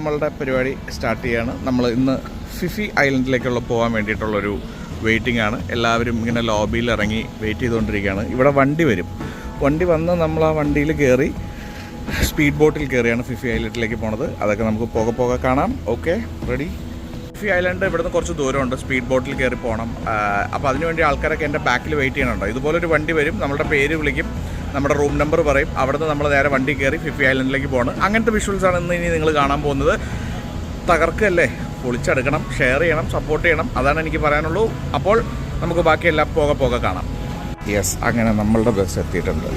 നമ്മളുടെ പരിപാടി സ്റ്റാർട്ട് ചെയ്യാണ്. നമ്മൾ ഇന്ന് ഫിഫി ഐലൻഡിലേക്കുള്ള പോകാൻ വേണ്ടിയിട്ടുള്ളൊരു വെയിറ്റിംഗ് ആണ്. എല്ലാവരും ഇങ്ങനെ ലോബിയിൽ ഇറങ്ങി വെയിറ്റ് ചെയ്തുകൊണ്ടിരിക്കുകയാണ്. ഇവിടെ വണ്ടി വരും. വണ്ടി വന്ന് നമ്മൾ ആ വണ്ടിയിൽ കയറി സ്പീഡ് ബോട്ടിൽ കയറിയാണ് ഫിഫി ഐലൻഡിലേക്ക് പോണത്. അതൊക്കെ നമുക്ക് പോകെ പോകെ കാണാം. ഓക്കെ റെഡി ഫിഫി ഐലൻഡ് ഇവിടുന്ന് കുറച്ച് ദൂരമുണ്ട്. സ്പീഡ് ബോട്ടിൽ കയറി പോകണം അപ്പോൾ അതിനുവേണ്ടി ആൾക്കാരൊക്കെ എന്റെ ബാക്കിൽ വെയിറ്റ് ചെയ്യണുണ്ടോ. ഇതുപോലൊരു വണ്ടി വരും. നമ്മുടെ പേര് വിളിക്കും. നമ്മുടെ റൂം നമ്പർ പറയും. അവിടുന്ന് നമ്മൾ നേരെ വണ്ടി കയറി ഫിഫി ഐലൻഡിലേക്ക് പോകണം അങ്ങനത്തെ വിഷ്വൽസാണ് ഇന്ന് ഇനി നിങ്ങൾ കാണാൻ പോകുന്നത്. തകർക്കല്ലേ? പൊളിച്ചെടുക്കണം ഷെയർ ചെയ്യണം സപ്പോർട്ട് ചെയ്യണം. അതാണ് എനിക്ക് പറയാനുള്ളൂ. അപ്പോൾ നമുക്ക് ബാക്കിയെല്ലാം പോകെ പോകെ കാണാം. യെസ് അങ്ങനെ നമ്മളുടെ ബസ് എത്തിയിട്ടുണ്ട്.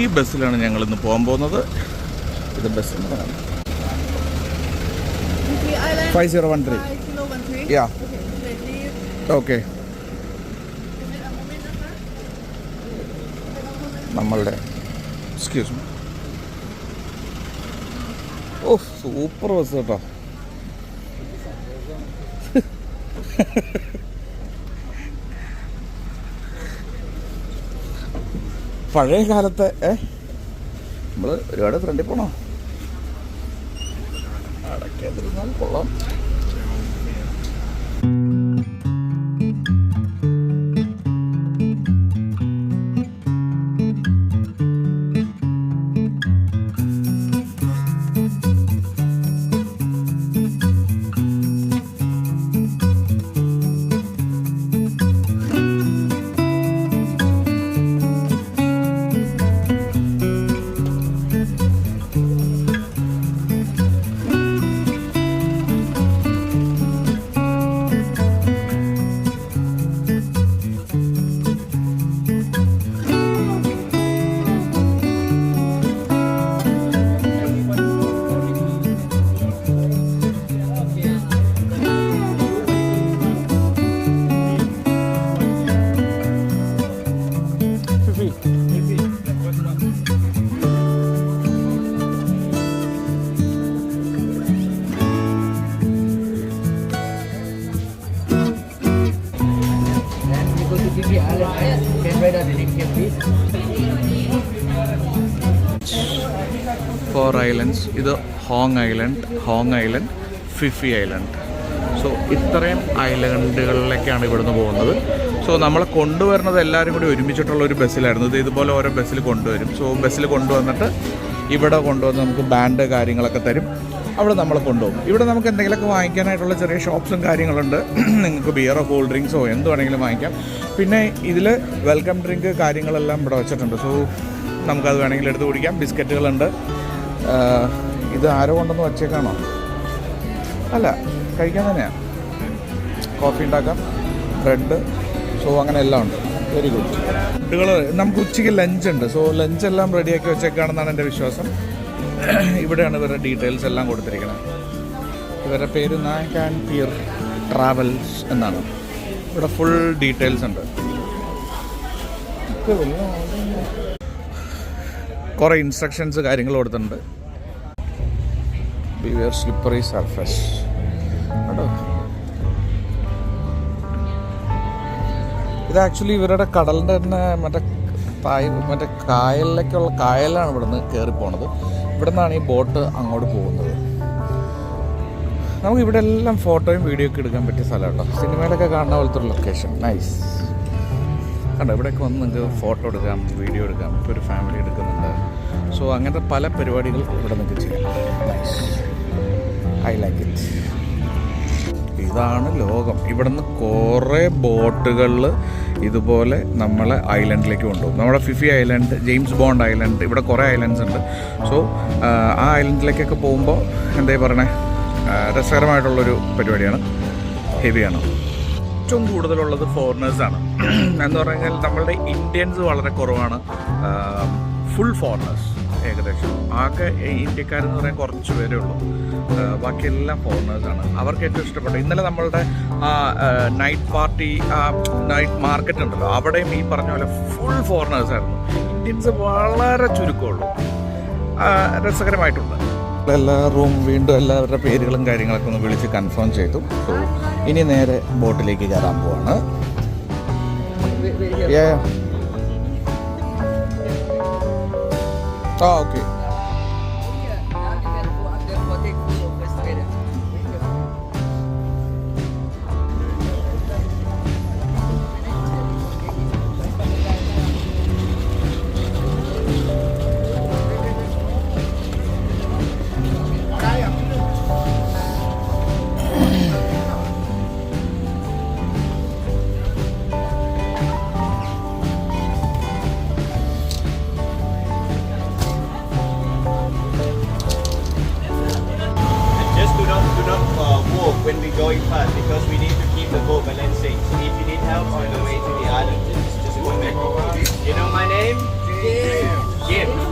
ഈ ബസ്സിലാണ് ഞങ്ങൾ ഇന്ന് പോകാൻ പോകുന്നത്. ഇത് bus. Five zero one three. Yeah. Okay നമ്മളുടെ എക്സ്ക്യൂസ് ഓ സൂപ്പർ ബസ് കേട്ടോ. പഴയ കാലത്തെ ഏ? നമ്മൾ ഒരുപാട് ഫ്രണ്ടിൽ പോണോ? അടക്കാതിരുന്നാൽ കൊള്ളാം. Hong island Hong island Phi Phi island. So ഇത്രയും ഐലൻഡുകളിലേക്കാണ് ഇവിടുന്ന് പോകുന്നത്. സോ നമ്മളെ കൊണ്ടുവരുന്നത് എല്ലാവരും കൂടി ഒരുമിച്ചിട്ടുള്ള ഒരു ബസ്സിലായിരുന്നു. ഇത് ഇതുപോലെ ഓരോ ബസ്സിൽ കൊണ്ടുവരും. സോ ബസ്സിൽ കൊണ്ടുവന്നിട്ട് ഇവിടെ കൊണ്ടുവന്ന് നമുക്ക് ബാൻഡ് കാര്യങ്ങളൊക്കെ തരും. അവിടെ നമ്മളെ കൊണ്ടുപോകും. ഇവിടെ നമുക്ക് എന്തെങ്കിലുമൊക്കെ വാങ്ങിക്കാനായിട്ടുള്ള ചെറിയ ഷോപ്സും കാര്യങ്ങളുണ്ട്. നിങ്ങൾക്ക് ബിയറോ കൂൾ ഡ്രിങ്ക്സോ എന്ത് വേണമെങ്കിലും വാങ്ങിക്കാം. പിന്നെ ഇതിൽ വെൽക്കം ഡ്രിങ്ക് കാര്യങ്ങളെല്ലാം ഇവിടെ വെച്ചിട്ടുണ്ട്. സോ നമുക്കത് വേണമെങ്കിൽ എടുത്ത് കുടിക്കാം. ബിസ്ക്കറ്റുകളുണ്ട്. ഇത് ആരോ കൊണ്ടെന്ന് വച്ചേക്കാണോ? അല്ല കഴിക്കാൻ തന്നെയാണ് കോഫി ഉണ്ടാക്കാം ബ്രെഡ് സോ അങ്ങനെ എല്ലാം ഉണ്ട്. വെരി ഗുഡ് ഫുഡുകൾ നമുക്ക് ഉച്ചയ്ക്ക് ലഞ്ച് ഉണ്ട്. സോ ലഞ്ച് എല്ലാം റെഡിയാക്കി വെച്ചേക്കാണെന്നാണ് എന്റെ വിശ്വാസം. ഇവിടെയാണ് ഇവരുടെ ഡീറ്റെയിൽസ് എല്ലാം കൊടുത്തിരിക്കുന്നത്. ഇവരുടെ പേര് നായക് ആൻഡ് പിയർ ട്രാവൽസ് എന്നാണ്. ഇവിടെ ഫുൾ ഡീറ്റെയിൽസ് ഉണ്ട്. കുറേ ഇൻസ്ട്രക്ഷൻസ് കാര്യങ്ങൾ കൊടുത്തിട്ടുണ്ട്. ബിവിയർ സ്ലിപ്പറി സർഫസ് കേട്ടോ ഇത് ആക്ച്വലി ഇവരുടെ കടലിന്റെ തന്നെ മറ്റേ തായ് മറ്റേ കായലിലേക്കുള്ള കായലാണ് ഇവിടുന്ന് കയറി പോണത്. ഇവിടെ നിന്നാണ് ഈ ബോട്ട് അങ്ങോട്ട് പോകുന്നത്. നമുക്ക് ഇവിടെ എല്ലാം ഫോട്ടോയും വീഡിയോ ഒക്കെ എടുക്കാൻ പറ്റിയ സ്ഥലം കേട്ടോ സിനിമയിലൊക്കെ കാണുന്ന പോലത്തെ ഒരു ലൊക്കേഷൻ നൈസ് കണ്ടോ ഇവിടെയൊക്കെ വന്ന് നിങ്ങൾക്ക് ഫോട്ടോ എടുക്കാം വീഡിയോ എടുക്കാം. ഇപ്പോൾ ഒരു ഫാമിലി എടുക്കുന്നുണ്ട്. സോ അങ്ങനത്തെ പല പരിപാടികൾ ഇവിടെ നിങ്ങൾക്ക് ചെയ്യാം. നൈസ് ഐ ലൈക്ക് ഇറ്റ് ഇതാണ് ലോകം. ഇവിടുന്ന് കുറേ ബോട്ടുകളിൽ ഇതുപോലെ നമ്മളെ ഐലൻഡിലേക്ക് കൊണ്ടുപോകും. നമ്മുടെ Phi Phi island James Bond island ഇവിടെ കുറേ ഐലൻഡ്സ് ഉണ്ട്. സോ ആ ഐലൻഡിലേക്കൊക്കെ പോകുമ്പോൾ എന്താ പറയണേ? രസകരമായിട്ടുള്ളൊരു പരിപാടിയാണ്. ഹെവിയാണ്. ഏറ്റവും കൂടുതലുള്ളത് ഫോറിനേഴ്സാണ് എന്ന് പറഞ്ഞാൽ നമ്മളുടെ ഇന്ത്യൻസ് വളരെ കുറവാണ്. ഫുൾ ഫോറിനേഴ്സ് ഏകദേശം. ആകെ ഇന്ത്യക്കാരെന്ന് പറയാൻ കുറച്ച് പേരേ ഉള്ളൂ. ബാക്കിയെല്ലാം ഫോറിനേഴ്സാണ് അവർക്ക് ഏറ്റവും ഇഷ്ടപ്പെട്ടു ഇന്നലെ നമ്മളുടെ ആ നൈറ്റ് പാർട്ടി ആ നൈറ്റ് മാർക്കറ്റ് ഉണ്ടല്ലോ അവിടെയും ഈ പറഞ്ഞ പോലെ ഫുൾ ഫോറിനേഴ്സായിരുന്നു ഇന്ത്യൻസ് വളരെ ചുരുക്കമുള്ളൂ. രസകരമായിട്ടുണ്ട്. എല്ലാ റൂം വീണ്ടും എല്ലാവരുടെ പേരുകളും കാര്യങ്ങളൊക്കെ ഒന്ന് വിളിച്ച് കൺഫേം ചെയ്തു. സോ ഇനി നേരെ ബോട്ടിലേക്ക് കയറാൻ പോവാണ്. ആ okay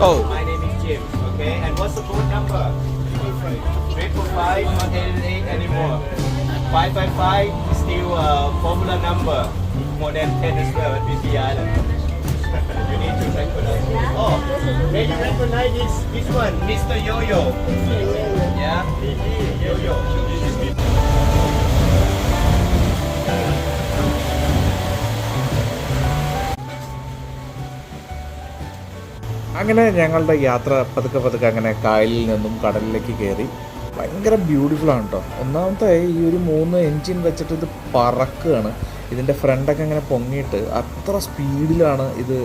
Oh. My name is Jim. Okay. And what's the phone number? Triple five, not eight eight anymore. Five five five is still a formula number. More than ten as well at BC Island. you need to recognize. Oh, can you recognize this this one, Mr. Yo-Yo? Yeah. Yo-Yo. അങ്ങനെ ഞങ്ങളുടെ യാത്ര പതുക്കെ പതുക്കെ അങ്ങനെ കായലിൽ നിന്നും കടലിലേക്ക് കയറി. ഭയങ്കര ബ്യൂട്ടിഫുൾ ആണ് കേട്ടോ ഒന്നാമത്തെ ഈ ഒരു മൂന്ന് എൻജിൻ വെച്ചിട്ട് ഇത് പറക്കുകയാണ്. ഇതിന്റെ ഫ്രണ്ടൊക്കെ ഇങ്ങനെ പൊങ്ങിയിട്ട് അത്ര സ്പീഡിലാണ് ഇത്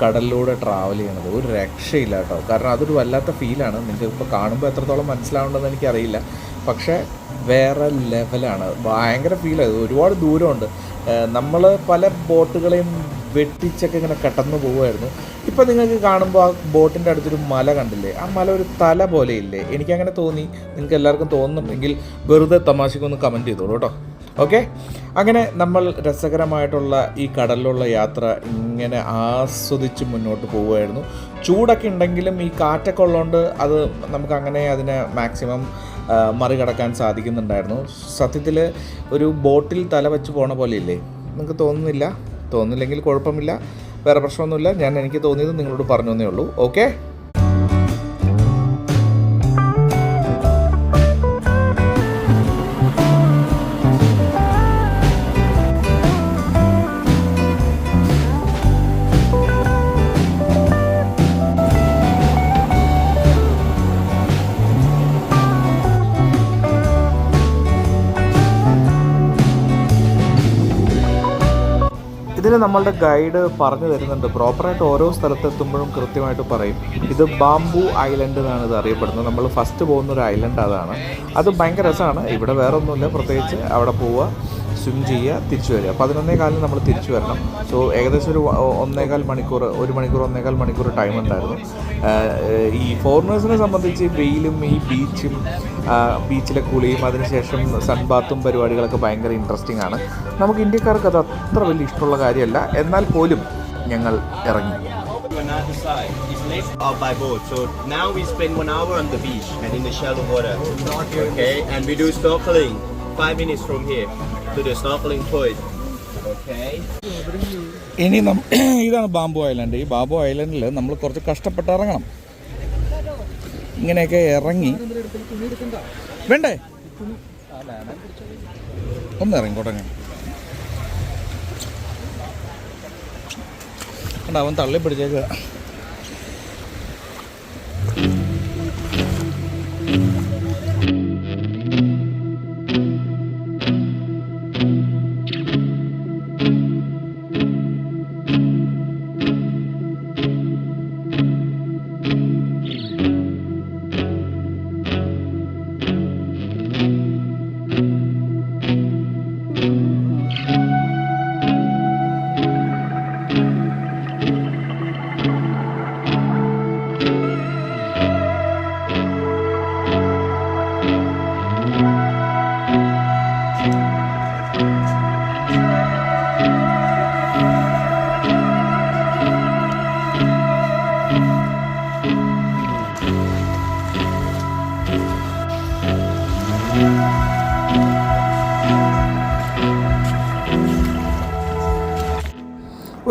കടലിലൂടെ ട്രാവൽ ചെയ്യണത് ഒരു രക്ഷയില്ല കേട്ടോ കാരണം അതൊരു വല്ലാത്ത ഫീലാണ് നിങ്ങൾക്ക് ഇപ്പോൾ കാണുമ്പോൾ എത്രത്തോളം മനസ്സിലാവേണ്ടതെന്ന് എനിക്കറിയില്ല. പക്ഷേ വേറെ ലെവലാണ് ഭയങ്കര ഫീലാണ് ഒരുപാട് ദൂരമുണ്ട്. നമ്മൾ പല ബോട്ടുകളെയും വെട്ടിച്ചൊക്കെ ഇങ്ങനെ കടന്നു പോവുമായിരുന്നു. ഇപ്പം നിങ്ങൾക്ക് കാണുമ്പോൾ ആ ബോട്ടിന്റെ അടുത്തൊരു മല കണ്ടില്ലേ? ആ മല ഒരു തല പോലെ ഇല്ലേ? എനിക്കങ്ങനെ തോന്നി. നിങ്ങൾക്ക് എല്ലാവർക്കും തോന്നുന്നുണ്ടെങ്കിൽ വെറുതെ തമാശക്കൊന്ന് കമന്റ് ചെയ്തോളൂ കേട്ടോ. ഓക്കെ? അങ്ങനെ നമ്മൾ രസകരമായിട്ടുള്ള ഈ കടലിലുള്ള യാത്ര ഇങ്ങനെ ആസ്വദിച്ച് മുന്നോട്ട് പോവുമായിരുന്നു. ചൂടൊക്കെ ഉണ്ടെങ്കിലും ഈ കാറ്റൊക്കെ ഉള്ളതുകൊണ്ട് അത് നമുക്ക് അങ്ങനെ അതിനെ മാക്സിമം മറികടക്കാൻ സാധിക്കുന്നുണ്ടായിരുന്നു. സത്യത്തിൽ ഒരു ബോട്ടിൽ തല വെച്ച് പോണ പോലെ ഇല്ലേ? നിങ്ങൾക്ക് തോന്നുന്നില്ല? തോന്നുന്നില്ലെങ്കിൽ കുഴപ്പമില്ല. വേറെ പ്രശ്നമൊന്നുമില്ല. ഞാൻ എനിക്ക് തോന്നിയത് നിങ്ങളോട് പറഞ്ഞു എന്നേ ഉള്ളൂ. ഓക്കെ ഇതിന് നമ്മളുടെ ഗൈഡ് പറഞ്ഞു തരുന്നുണ്ട്. പ്രോപ്പറായിട്ട് ഓരോ സ്ഥലത്തെത്തുമ്പോഴും കൃത്യമായിട്ട് പറയും. ഇത് ബാംബു ഐലൻഡ് എന്നാണ് ഇത് അറിയപ്പെടുന്നത്. നമ്മൾ ഫസ്റ്റ് പോകുന്ന ഒരു ഐലൻഡ് അതാണ്. അത് ഭയങ്കര രസമാണ്. ഇവിടെ വേറെ ഒന്നുമില്ല പ്രത്യേകിച്ച് അവിടെ പോവുക. സ്വിം ചെയ്യുക തിരിച്ചു വരിക. പതിനൊന്നേ കാലിന് നമ്മൾ തിരിച്ചു വരണം. സോ ഏകദേശം ഒരു ഒന്നേകാൽ മണിക്കൂർ ഒരു മണിക്കൂർ ഒന്നേകാൽ മണിക്കൂർ ടൈം ഉണ്ടായിരുന്നു. ഈ ഫോറിനേഴ്സിനെ സംബന്ധിച്ച് വെയിലും ഈ ബീച്ചും ബീച്ചിലെ കുളിയും അതിനുശേഷം സൺബാത്തും പരിപാടികളൊക്കെ ഭയങ്കര ഇൻട്രസ്റ്റിംഗ് ആണ്. നമുക്ക് ഇന്ത്യക്കാർക്ക് അത് അത്ര വലിയ ഇഷ്ടമുള്ള കാര്യമല്ല. എന്നാൽ പോലും ഞങ്ങൾ ഇറങ്ങി. Five minutes from here. To the snorkeling point. Okay. ഇനി ഇതാണ് ബാംബു ഐലൻഡ്. ഈ ബാംബു ഐലൻഡിൽ നമ്മൾ കുറച്ച് കഷ്ടപ്പെട്ട് ഇറങ്ങണം ഇങ്ങനെയൊക്കെ ഇറങ്ങി. വേണ്ടേ? ഒന്ന് ഇറങ്ങിക്കോട്ടെ അവൻ തള്ളി പിടിച്ചേക്കുക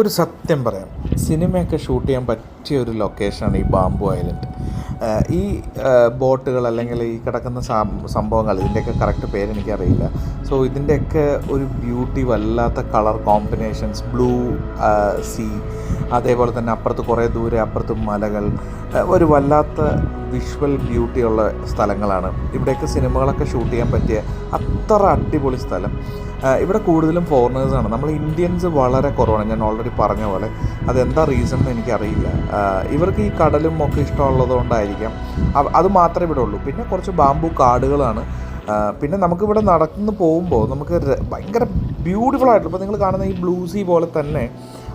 ഒരു സത്യം പറയാം. സിനിമയൊക്കെ ഷൂട്ട് ചെയ്യാൻ പറ്റിയ ഒരു ലൊക്കേഷനാണ് ഈ ബാംബു ഐലൻഡ്. ഈ ബോട്ടുകൾ അല്ലെങ്കിൽ ഈ കിടക്കുന്ന സംഭവങ്ങൾ ഇതിന്റെയൊക്കെ കറക്റ്റ് പേരെനിക്കറിയില്ല സോ ഇതിന്റെയൊക്കെ ഒരു ബ്യൂട്ടി വല്ലാത്ത കളർ കോമ്പിനേഷൻസ് ബ്ലൂ സീ അതേപോലെ തന്നെ അപ്പുറത്ത് കുറേ ദൂരെ അപ്പുറത്ത് മലകൾ ഒരു വല്ലാത്ത വിഷ്വൽ ബ്യൂട്ടിയുള്ള സ്ഥലങ്ങളാണ്. ഇവിടെയൊക്കെ സിനിമകളൊക്കെ ഷൂട്ട് ചെയ്യാൻ പറ്റിയ അത്ര അടിപൊളി സ്ഥലം. ഇവിടെ കൂടുതലും ഫോറിനേഴ്സാണ് നമ്മൾ ഇന്ത്യൻസ് വളരെ കുറവാണ്. ഞാൻ ഓൾറെഡി പറഞ്ഞ പോലെ. അതെന്താ റീസൺ എന്ന് എനിക്കറിയില്ല. ഇവർക്ക് ഈ കടലും ഒക്കെ ഇഷ്ടമുള്ളത് കൊണ്ടായിരിക്കാം. അത് മാത്രമേ ഇവിടെ ഉള്ളൂ. പിന്നെ കുറച്ച് ബാമ്പു കാടുകളാണ്. പിന്നെ നമുക്കിവിടെ നടന്നു പോകുമ്പോൾ നമുക്ക് ഭയങ്കര ബ്യൂട്ടിഫുൾ ആയിട്ടുള്ള ഇപ്പോൾ നിങ്ങൾ കാണുന്ന ഈ ബ്ലൂസി പോലെ തന്നെ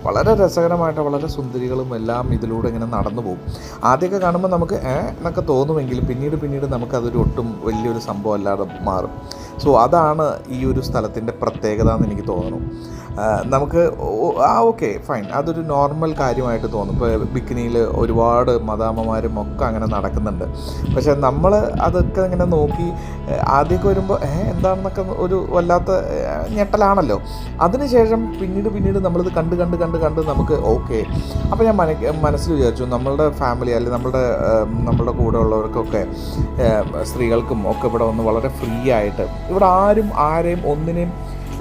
വളരെ രസകരമായിട്ട് വളരെ സുന്ദരികളും എല്ലാം ഇതിലൂടെ ഇങ്ങനെ നടന്നു പോകും. ആദ്യമൊക്കെ കാണുമ്പോൾ നമുക്ക് ഏ എന്നൊക്കെ തോന്നുമെങ്കിലും പിന്നീട് പിന്നീട് നമുക്കതൊരു ഒട്ടും വലിയൊരു സംഭവം അല്ലാതെ മാറും. സോ അതാണ് ഈ ഒരു സ്ഥലത്തിന്റെ പ്രത്യേകത എന്ന് എനിക്ക് തോന്നുന്നു. നമുക്ക് ആ ഓക്കെ ഫൈൻ. അതൊരു നോർമൽ കാര്യമായിട്ട് തോന്നും. ഇപ്പോൾ ബിക്കിനിയിൽ ഒരുപാട് മദാമ്മമാരും ഒക്കെ അങ്ങനെ നടക്കുന്നുണ്ട്. പക്ഷെ നമ്മൾ അതൊക്കെ ഇങ്ങനെ നോക്കി ആദ്യമൊക്കെ വരുമ്പോൾ എന്താണെന്നൊക്കെ ഒരു വല്ലാത്ത ഞെട്ടലാണല്ലോ. അതിനുശേഷം പിന്നീട് പിന്നീട് നമ്മളിത് കണ്ട് കണ്ട് കണ്ട് കണ്ട് നമുക്ക് ഓക്കെ. അപ്പോൾ ഞാൻ മന മനസ്സിൽ വിചാരിച്ചു നമ്മളുടെ ഫാമിലി അല്ലെങ്കിൽ നമ്മളുടെ നമ്മളുടെ കൂടെ ഉള്ളവർക്കൊക്കെ സ്ത്രീകൾക്കും ഒക്കെ ഇവിടെ വന്ന് വളരെ ഫ്രീ ആയിട്ട് ഇവിടെ ആരും ആരെയും ഒന്നിനെയും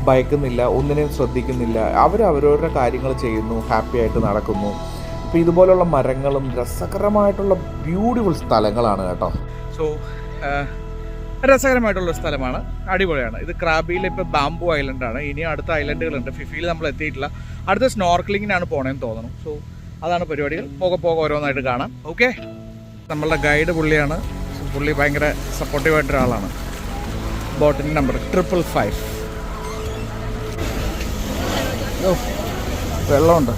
ഭയക്കുന്നില്ല ഒന്നിനെയും ശ്രദ്ധിക്കുന്നില്ല. അവർ അവരവരുടെ കാര്യങ്ങൾ ചെയ്യുന്നു ഹാപ്പി ആയിട്ട് നടക്കുന്നു. അപ്പോൾ ഇതുപോലുള്ള മരങ്ങളും രസകരമായിട്ടുള്ള ബ്യൂട്ടിഫുൾ സ്ഥലങ്ങളാണ് കേട്ടോ. സോ രസകരമായിട്ടുള്ള സ്ഥലമാണ്. അടിപൊളിയാണ്. ഇത് ക്രാബിയിലെ ഇപ്പോൾ ബാംബു ഐലൻഡാണ് ഇനിയും അടുത്ത ഐലൻഡുകളുണ്ട് ഫിഫിയിൽ നമ്മൾ എത്തിയിട്ടില്ല. അടുത്ത സ്നോർക്ലിങ്ങിനാണ് പോണേന്ന് തോന്നുന്നു. സോ അതാണ് പരിപാടികൾ. പോകെ പോകെ ഓരോന്നായിട്ട് കാണാം. ഓക്കെ നമ്മളുടെ ഗൈഡ് പുള്ളിയാണ്. പുള്ളി ഭയങ്കര സപ്പോർട്ടീവായിട്ടൊരാളാണ് ബോട്ടിന്റെ നമ്പർ ട്രിപ്പിൾ ഫൈവ് വെള്ളമുണ്ട്.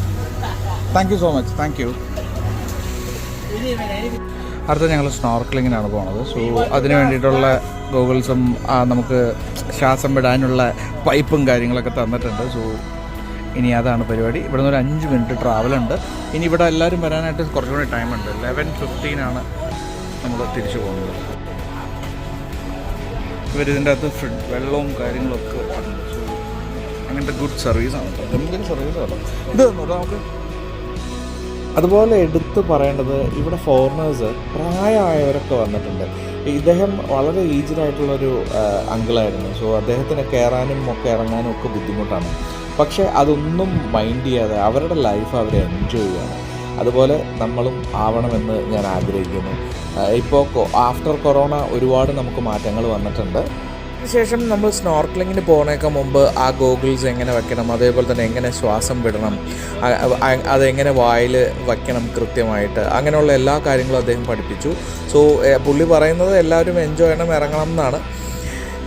Thank you so much thank you അടുത്ത ഞങ്ങൾ സ്നോർക്കലിങ്ങിനാണ് പോണത്. സോ അതിന് വേണ്ടിയിട്ടുള്ള ഗോഗിൾസും നമുക്ക് ശ്വാസം വിടാനുള്ള പൈപ്പും കാര്യങ്ങളൊക്കെ തന്നിട്ടുണ്ട്. സോ ഇനി അതാണ് പരിപാടി. ഇവിടെ നിന്ന് ഒരു അഞ്ച് മിനിറ്റ് ട്രാവൽ ഉണ്ട്. ഇനി ഇവിടെ എല്ലാവരും വരാനായിട്ട് കുറച്ചുകൂടി ഉണ്ട്. ലെവൻ ഫിഫ്റ്റീനാണ് നമ്മൾ തിരിച്ചു പോകുന്നത്. ഇവരിതിന്റെ അകത്ത് വെള്ളവും കാര്യങ്ങളൊക്കെ ഉണ്ട് അങ്ങനത്തെ ഗുഡ് സർവീസാണ് എന്തൊരു സർവീസാണ് ഇത് നമുക്ക്. അതുപോലെ എടുത്തു പറയേണ്ടത് ഇവിടെ ഫോറിനേഴ്സ് പ്രായമായവരൊക്കെ വന്നിട്ടുണ്ട്. ഇദ്ദേഹം വളരെ ഈജിഡായിട്ടുള്ളൊരു അങ്കിളായിരുന്നു. സോ അദ്ദേഹത്തിന് കയറാനും ഒക്കെ ഇറങ്ങാനും ഒക്കെ ബുദ്ധിമുട്ടാണ്. പക്ഷേ അതൊന്നും മൈൻഡ് ചെയ്യാതെ അവരുടെ ലൈഫ് അവർ എൻജോയ് ചെയ്യുകയാണ് അതുപോലെ നമ്മളും ആവണമെന്ന് ഞാൻ ആഗ്രഹിക്കുന്നു. ഇപ്പോൾ ആഫ്റ്റർ കൊറോണ ഒരുപാട് നമുക്ക് മാറ്റങ്ങൾ വന്നിട്ടുണ്ട്. അതിനുശേഷം നമ്മൾ സ്നോർക്ലിങ്ങിന് പോകുന്നതിനൊക്കെ മുമ്പ് ആ ഗോഗിൾസ് എങ്ങനെ വെക്കണം അതേപോലെ തന്നെ എങ്ങനെ ശ്വാസം വിടണം അതെങ്ങനെ വായിൽ വയ്ക്കണം കൃത്യമായിട്ട് അങ്ങനെയുള്ള എല്ലാ കാര്യങ്ങളും അദ്ദേഹം പഠിപ്പിച്ചു. സോ പുള്ളി പറയുന്നത് എല്ലാവരും എൻജോയ് ചെയ്യണം ഇറങ്ങണം എന്നാണ്.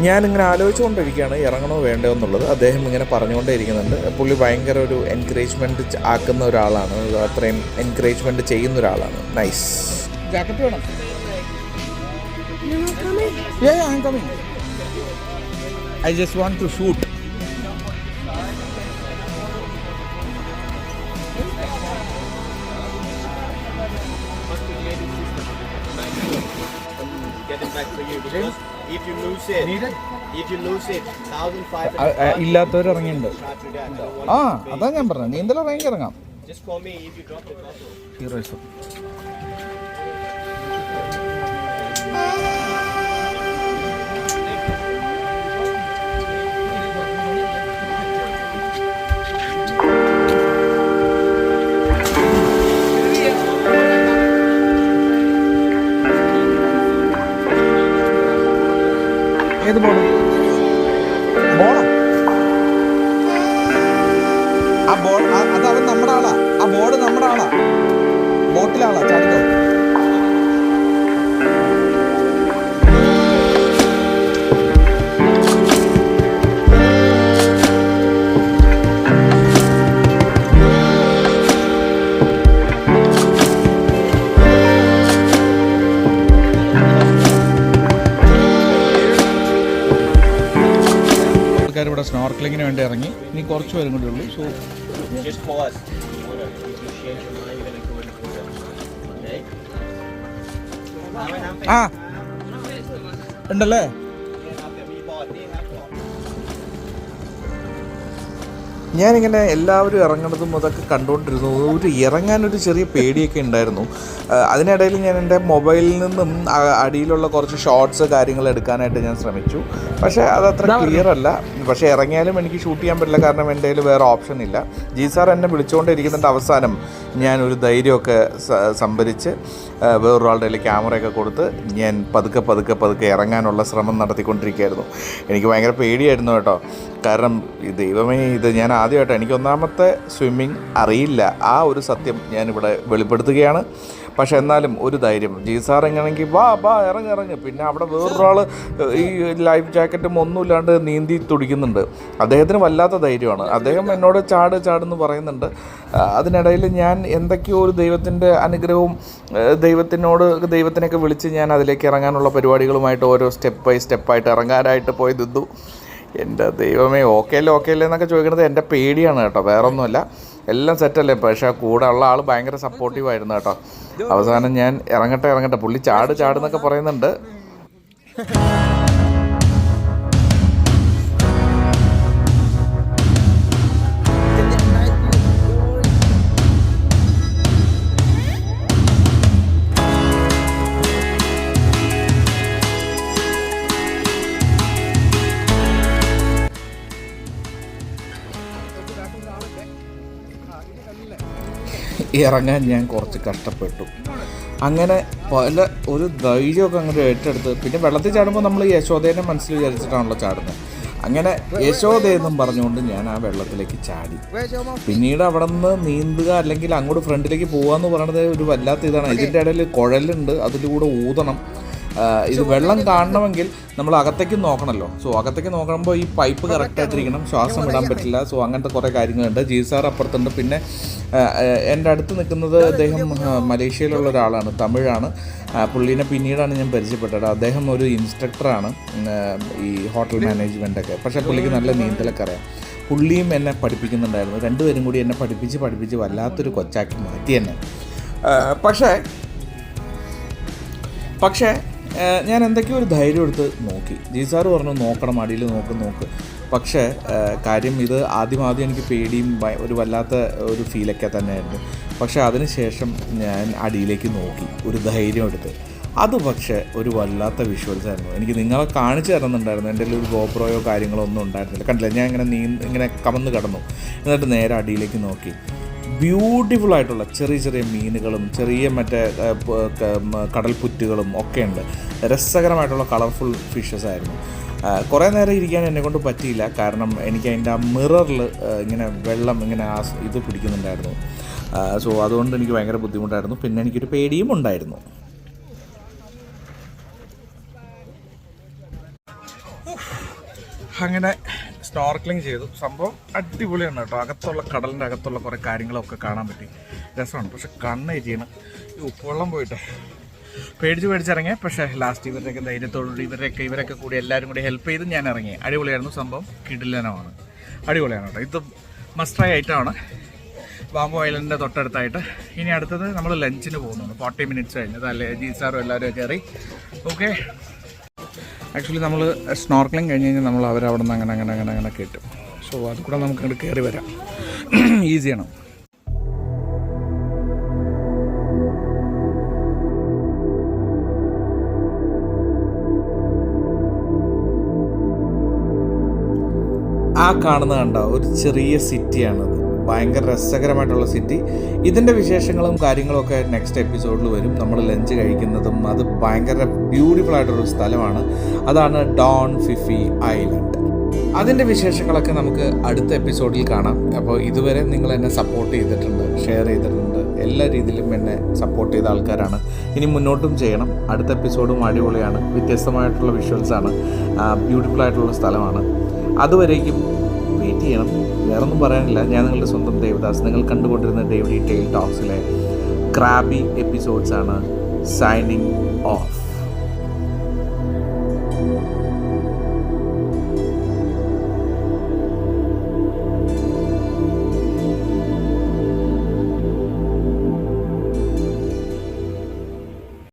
ഞാനിങ്ങനെ ആലോചിച്ചുകൊണ്ടിരിക്കുകയാണ് ഇറങ്ങണോ വേണ്ടോ എന്നുള്ളത്. അദ്ദേഹം ഇങ്ങനെ പറഞ്ഞുകൊണ്ടേ ഇരിക്കുന്നുണ്ട്. പുള്ളി ഭയങ്കര ഒരു എൻകറേജ്മെന്റ് ആക്കുന്ന ഒരാളാണ്. അത്രയും എൻകറേജ്മെന്റ് ചെയ്യുന്ന ഒരാളാണ്. നൈസ് ജാക്കറ്റ് വേണം? Yeah, yeah, I'm coming. I just want to shoot. ഇല്ലാത്തവർ ഇറങ്ങിയിട്ടുണ്ട് ആ. അതാ ഞാൻ പറഞ്ഞത് നീന്തൽ ഇറങ്ങി ഇറങ്ങാം ഏത് ബോർഡ്? ബോർഡോ? ആ ബോർഡ് അത് നമ്മുടെ ആളാ. ആ ബോർഡ് നമ്മുടെ ആളാ. ബോട്ടിലാളാ ചാടിക്കോ. ഇവിടെ സ്നോർക്കലിങ്ങിന് വേണ്ടി ഇറങ്ങി. ഇനി കുറച്ച് പേരും കൂടി ഉള്ളൂ. സോ ആ. pause. ഞാനിങ്ങനെ എല്ലാവരും ഇറങ്ങണതും അതൊക്കെ കണ്ടുകൊണ്ടിരുന്നു ഒരു ഇറങ്ങാനൊരു ചെറിയ പേടിയൊക്കെ ഉണ്ടായിരുന്നു. അതിനിടയിൽ ഞാൻ എന്റെ മൊബൈലിൽ നിന്നും അടിയിലുള്ള കുറച്ച് ഷോർട്സ് കാര്യങ്ങൾ എടുക്കാനായിട്ട് ഞാൻ ശ്രമിച്ചു. പക്ഷേ അതത്ര ക്ലിയർ അല്ല. പക്ഷേ ഇറങ്ങിയാലും എനിക്ക് ഷൂട്ട് ചെയ്യാൻ പറ്റില്ല. കാരണം എന്റെ കയ്യിൽ വേറെ ഓപ്ഷൻ ഇല്ല. ജി സാർ എന്നെ വിളിച്ചുകൊണ്ടിരിക്കുന്നതിന്റെ അവസാനം ഞാൻ ഒരു ധൈര്യമൊക്കെ സംഭരിച്ച് വേറൊരാളുടെ കയ്യിൽ ക്യാമറയൊക്കെ കൊടുത്ത് ഞാൻ പതുക്കെ പതുക്കെ പതുക്കെ ഇറങ്ങാനുള്ള ശ്രമം നടത്തിക്കൊണ്ടിരിക്കുകയായിരുന്നു. എനിക്ക് ഭയങ്കര പേടിയായിരുന്നു കേട്ടോ. കാരണം ദൈവമേ ഇത് ഞാൻ ആദ്യമായിട്ട് എനിക്ക് ഒന്നാമത്തെ സ്വിമ്മിങ് അറിയില്ല. ആ ഒരു സത്യം ഞാനിവിടെ വെളിപ്പെടുത്തുകയാണ്. പക്ഷെ എന്നാലും ഒരു ധൈര്യം. ജി സാർ വാ വാ ഇറങ്ങി ഇറങ്ങി. പിന്നെ അവിടെ വേറൊരാൾ ഈ ലൈഫ് ജാക്കറ്റും ഒന്നുമില്ലാണ്ട് നീന്തി തുടിക്കുന്നുണ്ട്. അദ്ദേഹത്തിന് വല്ലാത്ത ധൈര്യമാണ്. അദ്ദേഹം എന്നോട് ചാട് ചാടെന്ന് പറയുന്നുണ്ട്. അതിനിടയിൽ ഞാൻ എന്തൊക്കെയോ ഒരു ദൈവത്തിന്റെ അനുഗ്രഹവും ദൈവത്തിനോട് ദൈവത്തിനൊക്കെ വിളിച്ച് ഞാൻ അതിലേക്ക് ഇറങ്ങാനുള്ള പരിപാടികളുമായിട്ട് ഓരോ സ്റ്റെപ്പ് ബൈ സ്റ്റെപ്പായിട്ട് ഇറങ്ങാനായിട്ട് പോയി നിന്നു. എന്റെ ദൈവമേ ഓക്കെ അല്ലേ ഓക്കെ അല്ലേ എന്നൊക്കെ ചോദിക്കുന്നത് എന്റെ പേടിയാണ് കേട്ടോ വേറെ ഒന്നുമല്ല എല്ലാം സെറ്റല്ലേ പക്ഷേ കൂടെ ഉള്ള ആൾ ഭയങ്കര സപ്പോർട്ടീവായിരുന്നു കേട്ടോ. അവസാനം ഞാൻ ഇറങ്ങട്ടെ ഇറങ്ങട്ടെ പുള്ളി ചാട് ചാടുന്നൊക്കെ പറയുന്നുണ്ട്. ഇറങ്ങാൻ ഞാൻ കുറച്ച് കഷ്ടപ്പെട്ടു. അങ്ങനെ പല ഒരു ധൈര്യമൊക്കെ അങ്ങോട്ട് ഏറ്റെടുത്ത് പിന്നെ വെള്ളത്തിൽ ചാടുമ്പോൾ നമ്മൾ യശോദേനെ മനസ്സിൽ വിചാരിച്ചിട്ടാണല്ലോ ചാടുന്നത്. അങ്ങനെ യശോദയെന്നും പറഞ്ഞുകൊണ്ട് ഞാൻ ആ വെള്ളത്തിലേക്ക് ചാടി. പിന്നീട് അവിടെ നിന്ന് നീന്തുക അല്ലെങ്കിൽ അങ്ങോട്ട് ഫ്രണ്ടിലേക്ക് പോകുക എന്ന് പറയുന്നത് ഒരു വല്ലാത്ത ഇതാണ്. ഇതിന്റെ ഇടയിൽ കുഴലുണ്ട് അതിലൂടെ ഊതണം. ഇത് വെള്ളം കാണണമെങ്കിൽ നമ്മൾ അകത്തേക്ക് നോക്കണമല്ലോ സോ അകത്തേക്ക് നോക്കുമ്പോൾ ഈ പൈപ്പ് കറക്റ്റായിട്ടിരിക്കണം ശ്വാസം വിടാൻ പറ്റില്ല. സോ അങ്ങനത്തെ കുറേ കാര്യങ്ങളുണ്ട്. ജി സാർ അപ്പുറത്തുണ്ട്. പിന്നെ എന്റെ അടുത്ത് നിൽക്കുന്നത് അദ്ദേഹം മലേഷ്യയിലുള്ള ഒരാളാണ്. തമിഴാണ്. പുള്ളീനെ പിന്നീടാണ് ഞാൻ പരിചയപ്പെട്ടത്. അദ്ദേഹം ഒരു ഇൻസ്ട്രക്ടറാണ് ഈ ഹോട്ടൽ മാനേജ്മെന്റൊക്കെ പക്ഷേ പുള്ളിക്ക് നല്ല നീന്തലൊക്കെ അറിയാം. പുള്ളിയും എന്നെ പഠിപ്പിക്കുന്നുണ്ടായിരുന്നു. രണ്ടുപേരും കൂടി എന്നെ പഠിപ്പിച്ച് പഠിപ്പിച്ച് വല്ലാത്തൊരു കൊച്ചാക്കി മാറ്റി എന്നെ. പക്ഷേ പക്ഷേ ഞാൻ എന്തൊക്കെയോ ഒരു ധൈര്യം എടുത്ത് നോക്കി. ജി സാറ് പറഞ്ഞു നോക്കണം അടിയിൽ നോക്ക് നോക്ക്. പക്ഷേ കാര്യം ഇത് ആദ്യം ആദ്യം എനിക്ക് പേടിയും ഒരു വല്ലാത്ത ഒരു ഫീലൊക്കെ തന്നെയായിരുന്നു. പക്ഷേ അതിനുശേഷം ഞാൻ അടിയിലേക്ക് നോക്കി ഒരു ധൈര്യം എടുത്ത്. അത് പക്ഷേ ഒരു വല്ലാത്ത വിഷ്വൽസ് ആയിരുന്നു എനിക്ക് നിങ്ങളെ കാണിച്ചു തരുന്നുണ്ടായിരുന്നു എന്റെ ഒരു ഗോപ്രോയോ കാര്യങ്ങളോ ഒന്നും ഉണ്ടായിരുന്നില്ല. കണ്ടില്ല? ഞാൻ ഇങ്ങനെ നീ ഇങ്ങനെ കമന്ന് കടന്നു. എന്നിട്ട് നേരെ അടിയിലേക്ക് നോക്കി. ബ്യൂട്ടിഫുൾ ആയിട്ടുള്ള ചെറിയ ചെറിയ മീനുകളും ചെറിയ മറ്റേ കടൽപുറ്റുകളും ഒക്കെ ഉണ്ട്. രസകരമായിട്ടുള്ള കളർഫുൾ ഫിഷസ് ആയിരുന്നു. കുറേ നേരം ഇരിക്കാൻ എന്നെ കൊണ്ട് പറ്റിയില്ല. കാരണം എനിക്ക് അതിന്റെ ആ മിററിൽ ഇങ്ങനെ വെള്ളം ഇങ്ങനെ ആ ഇത് പിടിക്കുന്നുണ്ടായിരുന്നു. സോ അതുകൊണ്ട് എനിക്ക് ഭയങ്കര ബുദ്ധിമുട്ടായിരുന്നു. പിന്നെ എനിക്കൊരു പേടിയും ഉണ്ടായിരുന്നു. അങ്ങനെ സ്നോർക്ലിംഗ് ചെയ്തു. സംഭവം അടിപൊളിയാണ് കേട്ടോ. അകത്തുള്ള കടലിന്റെ അകത്തുള്ള കുറേ കാര്യങ്ങളൊക്കെ കാണാൻ പറ്റി. രസമാണ്. പക്ഷെ കണ്ണ് ചെയ്യണം ഈ ഉപ്പുവെള്ളം പോയിട്ട്. പേടിച്ച് പേടിച്ചിറങ്ങിയ. പക്ഷേ ലാസ്റ്റ് ഇവരുടെയൊക്കെ ധൈര്യത്തോടുകൂടി ഇവരൊക്കെ ഇവരൊക്കെ കൂടി എല്ലാവരും കൂടി ഹെൽപ്പ് ചെയ്ത് ഞാൻ ഇറങ്ങി. അടിപൊളിയായിരുന്നു. സംഭവം കിടിലനമാണ്. അടിപൊളിയാണ് കേട്ടോ. ഇത് മസ്റ്ററായ ഐറ്റമാണ് ബാംബോ ഐലൻഡിന്റെ തൊട്ടടുത്തായിട്ട്. ഇനി അടുത്തത് നമ്മൾ ലഞ്ചിന് പോകുന്നുണ്ട്. ഫോർട്ടി മിനിറ്റ്സ് കഴിഞ്ഞത് അല്ലേ ജി സാറും എല്ലാവരും കയറി. ഓക്കെ ആക്ച്വലി നമ്മൾ സ്നോർക്ലിംഗ് കഴിഞ്ഞ് കഴിഞ്ഞാൽ നമ്മൾ അവരവിടെ നിന്ന് അങ്ങനെ അങ്ങനെ അങ്ങനെ അങ്ങനെ കയറ്റും സോ അത് കൂടെ നമുക്ക് ഇങ്ങോട്ട് കയറി വരാം. ഈസിയാണ് ആ കാണുന്ന കണ്ട ഒരു ചെറിയ സിറ്റിയാണത് ഭയങ്കര രസകരമായിട്ടുള്ള സിറ്റി ഇതിന്റെ വിശേഷങ്ങളും കാര്യങ്ങളും ഒക്കെ നെക്സ്റ്റ് എപ്പിസോഡിൽ വരും. നമ്മൾ ലഞ്ച് കഴിക്കുന്നതും അത് ഭയങ്കര ബ്യൂട്ടിഫുൾ ആയിട്ടൊരു സ്ഥലമാണ്. അതാണ് ഡോൺ ഫിഫി ഐലൻഡ് അതിന്റെ വിശേഷങ്ങളൊക്കെ നമുക്ക് അടുത്ത എപ്പിസോഡിൽ കാണാം. അപ്പോൾ ഇതുവരെ നിങ്ങൾ എന്നെ സപ്പോർട്ട് ചെയ്തിട്ടുണ്ട് ഷെയർ ചെയ്തിട്ടുണ്ട്. എല്ലാ രീതിയിലും എന്നെ സപ്പോർട്ട് ചെയ്ത ആൾക്കാരാണ്. ഇനി മുന്നോട്ടും ചെയ്യണം. അടുത്ത എപ്പിസോഡും അടിപൊളിയാണ്. വ്യത്യസ്തമായിട്ടുള്ള വിഷ്വൽസാണ് ബ്യൂട്ടിഫുൾ ആയിട്ടുള്ള സ്ഥലമാണ്. അതുവരേക്കും ചെയ്യണം. വേറൊന്നും പറയാനില്ല. ഞാൻ നിങ്ങളുടെ സ്വന്തം ദേവദാസ്. നിങ്ങൾ കണ്ടുകൊണ്ടിരുന്ന ഡേവിഡി ടെയിൽ ടോക്സിലെ ക്രാബി എപ്പിസോഡ്സാണ് സൈനിങ് ഓഫ്